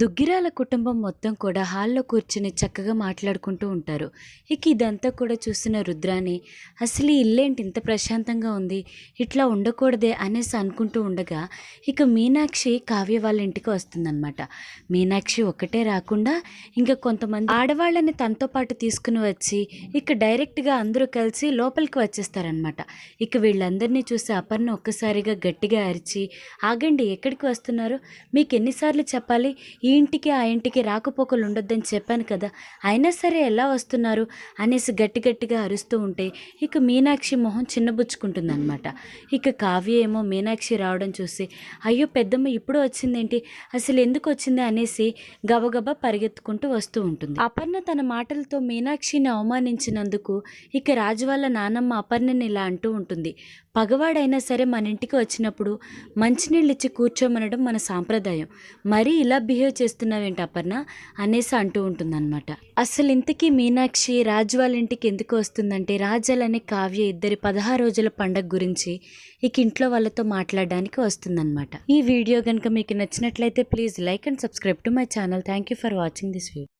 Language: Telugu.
దుగ్గిరాల కుటుంబం మొత్తం కూడా హాల్లో కూర్చుని చక్కగా మాట్లాడుకుంటూ ఉంటారు. ఇక ఇదంతా కూడా చూసిన రుద్రాని అసలు ఈ ఇల్లేంటి ఇంత ప్రశాంతంగా ఉంది. ఇట్లా ఉండకూడదే అనేసి అనుకుంటూ ఉండగా ఇక మీనాక్షి కావ్య వాళ్ళ ఇంటికి వస్తుందన్నమాట. మీనాక్షి ఒక్కటే రాకుండా ఇంకా కొంతమంది ఆడవాళ్ళని తనతో పాటు తీసుకుని వచ్చి ఇక డైరెక్ట్గా అందరూ కలిసి లోపలికి వచ్చేస్తారనమాట ఇక వీళ్ళందరినీ చూసి అపర్ణ ఒక్కసారిగా గట్టిగా అరిచి ఆగండి ఎక్కడికి వస్తున్నారు? మీకు ఎన్నిసార్లు చెప్పాలి? ఈ ఇంటికి ఆ ఇంటికి రాకపోకలు ఉండొద్దని చెప్పాను కదా అయినా సరే ఎలా వస్తున్నారు? అనేసి గట్టి గట్టిగా అరుస్తూ ఉంటే ఇక మీనాక్షి మొహం చిన్నబుచ్చుకుంటుందన్నమాట. ఇక కావ్య ఏమో మీనాక్షి రావడం చూసి అయ్యో పెద్దమ్మ ఇప్పుడు వచ్చిందేంటి? అసలు ఎందుకు వచ్చింది? అనేసి గబగబా పరిగెత్తుకుంటూ వస్తూ ఉంటుంది. అపర్ణ తన మాటలతో మీనాక్షిని అవమానించినందుకు ఇక రాజు వాళ్ళ నానమ్మ అపర్ణని ఇలా అంటూ ఉంటుంది పగవాడైనా సరే మన ఇంటికి వచ్చినప్పుడు మంచినీళ్ళు ఇచ్చి కూర్చోమనడం మన సాంప్రదాయం. మరీ ఇలా బిహేవ్ చేస్తున్నావేంటి అపర్ణ? అనేసి అంటూ ఉంటుందన్నమాట. అసలు ఇంతకీ మీనాక్షి రాజు వాళ్ళ ఇంటికి ఎందుకు వస్తుందంటే రాజల్ అనే కావ్య ఇద్దరి పదహారు రోజుల పండగ గురించి ఇక ఇంట్లో వాళ్ళతో మాట్లాడడానికి వస్తుందన్నమాట. ఈ వీడియో కనుక మీకు నచ్చినట్లయితే please like and subscribe to my channel. Thank you for watching this video.